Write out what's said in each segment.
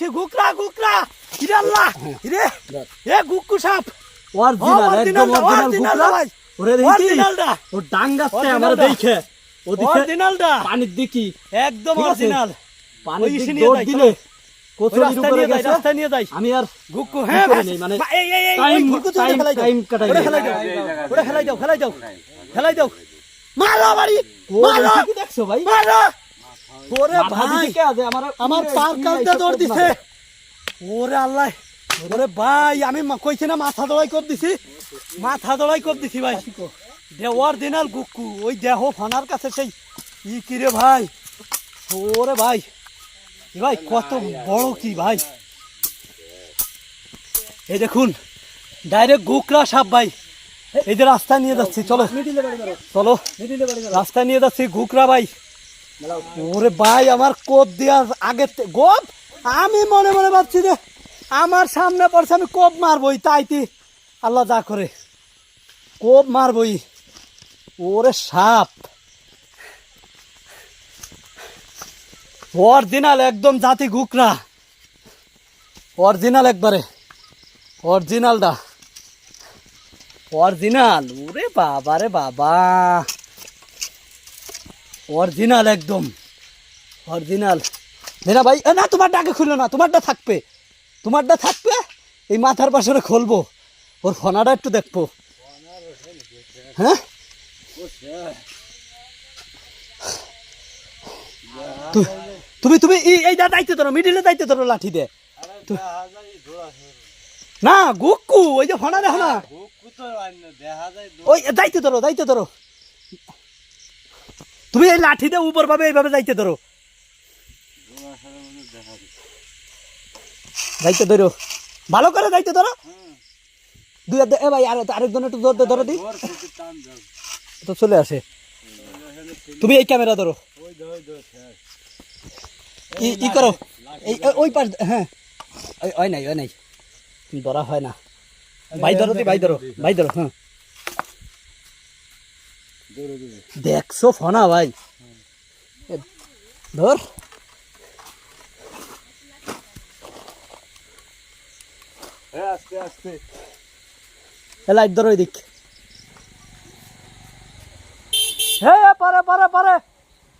পাইছে গুকরা গুকরা। ইরে আল্লাহ ইরে এ গুক্কু সাপ। অরিজিনাল একদম অরিজিনাল ভাই। ওরে দেখি। ও Original আমার। দেখে। ওদিকে অরিজিনালটা। পানির দিকি। একদম আছে? অরিজিনাল। নিয়ে দৌড় দিলে ওই উপরে গেছে। রাস্তা নিয়ে যাই। আমি আর গুক্কু কি হ্যাঁ মানে এই এই এই time- ফেলাই কাটাই ওরে। ফেলাই দাও। ওরে ফেলাই দাও ফেলাই দাও। ফেলাই দাও। মারো বাড়ি মারো। কি দেখছ ভাই? মারো। ওরে ভাই। আমার পার দৌড় দিছে। ওরে আল্লাহ ওরে ভাই আমি কইছি না মাথা দড়াই কর দিছি। মাথা দড়াই কর দিছি ভাই। দে অরিজিনাল গুক্কু ওই দেহ ফানার কাছে সেই ই কি রে ভাই? ওরে ভাই ভাই কত বড় কি ভাই? এই দেখুন ডাইরেক্ট গুকরা সাপ ভাই। এই যে রাস্তায় নিয়ে যাচ্ছি চলো। চলো। রাস্তায় নিয়ে যাচ্ছি ঘুকরা ভাই। ওরে ভাই, আমার কোপ দেওয়ার আগে গোপ আমি মনে মনে ভাবছি যে আমার সামনে পড়ছে, আমি কোপ মারবই তাইতি আল্লাহ যা করে। কোপ মারবই। ওরে সাপ। অরিজিনাল একদম জাতি ঘুকরা অরিজিনাল একবারে। অরিজিনালটা। অরিজিনাল। ওরে বাবা রে বাবা। অরিজিনাল একদম। অরিজিনাল না ভাই না তোমারটা আগে খুললো না তোমারটা থাকবে। তোমারটা থাকবে এই মাথার পাশে খুলবো। ওর ফনাটা একটু দেখব। হ্যাঁ? তুমি তুমি এই- দা দায়িত্ব ধরো মিডিলে দায়িত্ব ধরো লাঠি দে না গুক্কু ওই যে ফনা দেখো না। ওই দায়িত্ব ধরো দায়িত্ব ধরো। তুমি এই লাঠি দিয়ে উপর ভাবে এইভাবে যাইতে ধরো। দায়িত্ব ধরো। ভালো করে দায়িত্ব ধরো। দুই এ ভাই, আর আরেকজন একটু জোর ধরো দি। তো চলে আসে। তুমি এই ক্যামেরা ধরো। ই- করো? এই ওই পাশ হ্যাঁ। ওই নাই ওই নাই। ধরা হয় না। ভাই ধরো দি, ভাই ধরো। ভাই ধরো হ্যাঁ। দেখছ ফনা ভাই। ধর। আস্তে আস্তে। এ লাইট ধরো এদিক হে পারে পারে পারে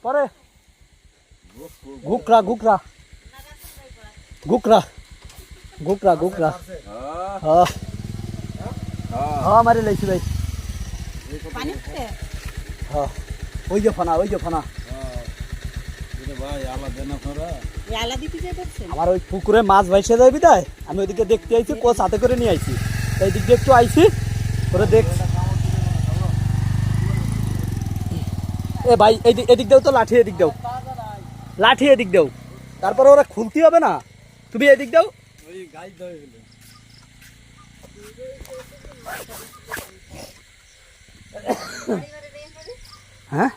পারে। ঘুকরা ঘুকরা। ঘুকরা ঘুকরা ঘুকরা। হ্যাঁ। হ্যাঁ। মারি লাইছি ভাই। হ্যাঁ ওই যে ফনা ওই যে ফনা আমার ওই পুকুরে মাছ ভাইসে যাই বিদায় আমি ওইদিকে দেখতে আইছি কোচ হাতে করে নিয়ে আইছি এই দিক দিয়ে একটু আইছি ওরা দেখ এ ভাই এদিক এদিক দেও তো লাঠি এদিক দেও লাঠি এদিক দেও তারপরে ওরা খুলতে হবে না তুমি এদিক দাও ওই গাই ধরে গেল হ্যাঁ